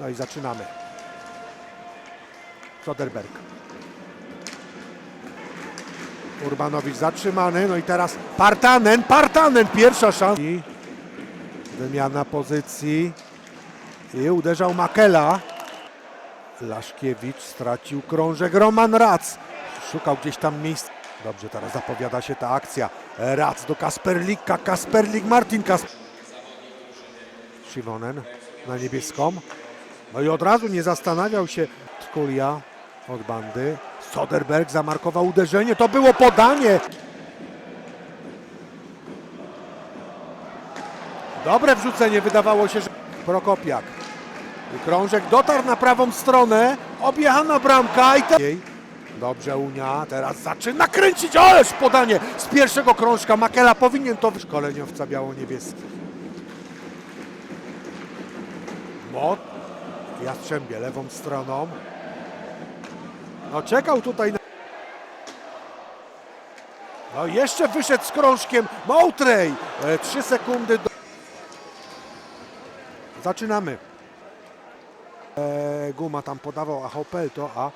No i zaczynamy. Soderberg. Urbanowicz zatrzymany, no i teraz Partanen, Partanen, pierwsza szansa. I wymiana pozycji i uderzał Makela. Laszkiewicz stracił krążek, Roman Rac szukał gdzieś tam miejsca. Dobrze, teraz zapowiada się ta akcja. Rac do Kasperlika, Kasperlik, Martin Kasper. Siwonen na niebieską. No i od razu nie zastanawiał się Tkulia od bandy. Soderberg zamarkował uderzenie. To było podanie. Dobre wrzucenie. Wydawało się, że Prokopiak. Krążek dotarł na prawą stronę. Objechana bramka i. Dobrze Unia, teraz zaczyna kręcić, ależ podanie z pierwszego krążka. Makela powinien to szkoleniowca biało-niebieski. Mot. Jastrzębie lewą stroną. No czekał tutaj na... No jeszcze wyszedł z krążkiem Moutrej. E, Trzy sekundy do... Zaczynamy. E, Guma tam podawał, a Hopel to, a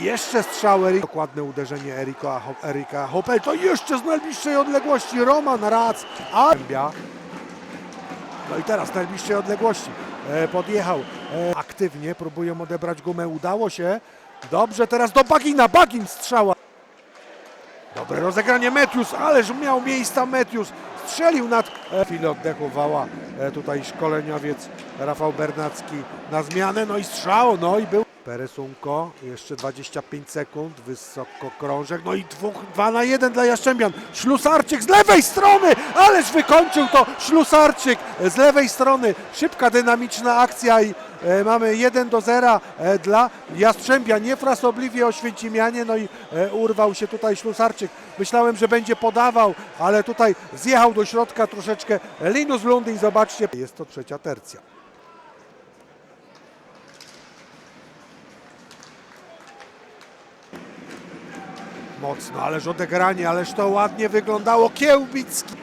jeszcze strzał Erik. Dokładne uderzenie Eriko, a Ho- Erika Hopel to jeszcze z najbliższej odległości. Roman Rac, a... No i teraz z najbliższej odległości podjechał e, aktywnie, próbują odebrać gumę, udało się. Dobrze, teraz do Bagina, Bagin strzała. Dobre rozegranie Metius, ależ miał miejsca Metius. Strzelił nad e, chwilę oddechu wała e, tutaj szkoleniowiec Rafał Bernacki na zmianę, no i strzał, no i był. Peresunko, jeszcze 25 sekund, wysoko krążek, no i dwóch, dwa na jeden dla Jaszczębian. Ślusarczyk z lewej strony, ależ wykończył to Ślusarczyk z lewej strony. Szybka, dynamiczna akcja i e, mamy 1 do 0 e, dla Jastrzębia. Niefrasobliwie Oświęcimianie, no i e, urwał się tutaj Ślusarczyk. Myślałem, że będzie podawał, ale tutaj zjechał do środka troszeczkę Linus Lundin. Zobaczcie, jest to trzecia tercja. Mocno, ależ odegranie, ależ to ładnie wyglądało. Kiełbicki.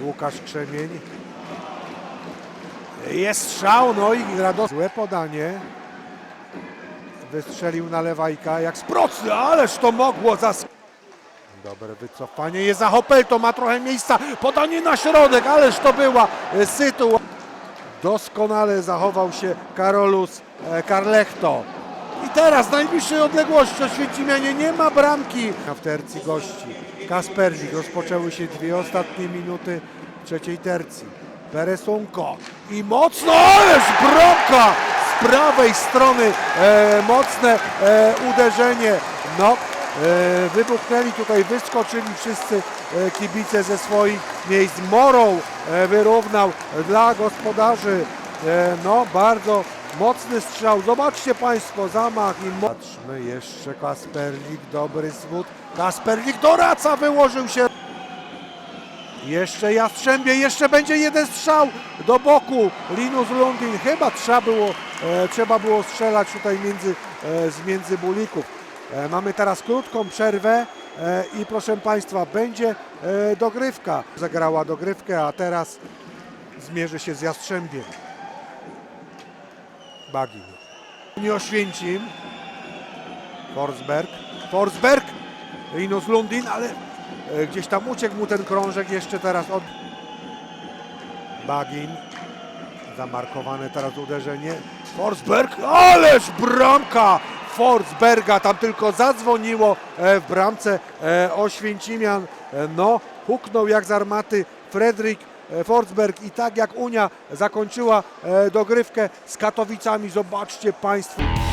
Łukasz Krzemień. Jest strzał, no i rados... Złe podanie. Wystrzelił na lewajka jak z procy, ależ to mogło zas... Dobre wycofanie, jest za Hopel, to ma trochę miejsca. Podanie na środek, ależ to była e, sytuacja. Doskonale zachował się Karolus e, Karlechto. Teraz z najbliższej odległości Oświęcimianie nie ma bramki. W tercji gości Kasperlik. Rozpoczęły się dwie ostatnie minuty trzeciej tercji. Peresunko i mocno, ależ bramka z prawej strony. E, mocne e, uderzenie. No, e, wybuchnęli tutaj, wyskoczyli wszyscy e, kibice ze swoich miejsc. Morą e, wyrównał dla gospodarzy. E, no, bardzo mocny strzał. Zobaczcie Państwo, zamach i Patrzmy jeszcze Kasperlik, dobry zwód. Kasperlik do raca wyłożył się. Jeszcze Jastrzębie, jeszcze będzie jeden strzał do boku. Linus Lundin, chyba trzeba było, e, trzeba było strzelać tutaj między, e, z między bulików. E, mamy teraz krótką przerwę e, i proszę Państwa, będzie e, dogrywka. Zagrała dogrywkę, a teraz zmierzy się z Jastrzębiem. Bagin. Nie Oświęcim. Forsberg. Forsberg. Linus Lundin, ale e, gdzieś tam uciekł mu ten krążek jeszcze teraz od Bagin. Zamarkowane teraz uderzenie. Forsberg, ależ bramka Forsberga, tam tylko zadzwoniło e, w bramce e, Oświęcimian. No, huknął jak z armaty Fredrik Forsberg i tak jak Unia zakończyła e, dogrywkę z Katowicami. Zobaczcie Państwo.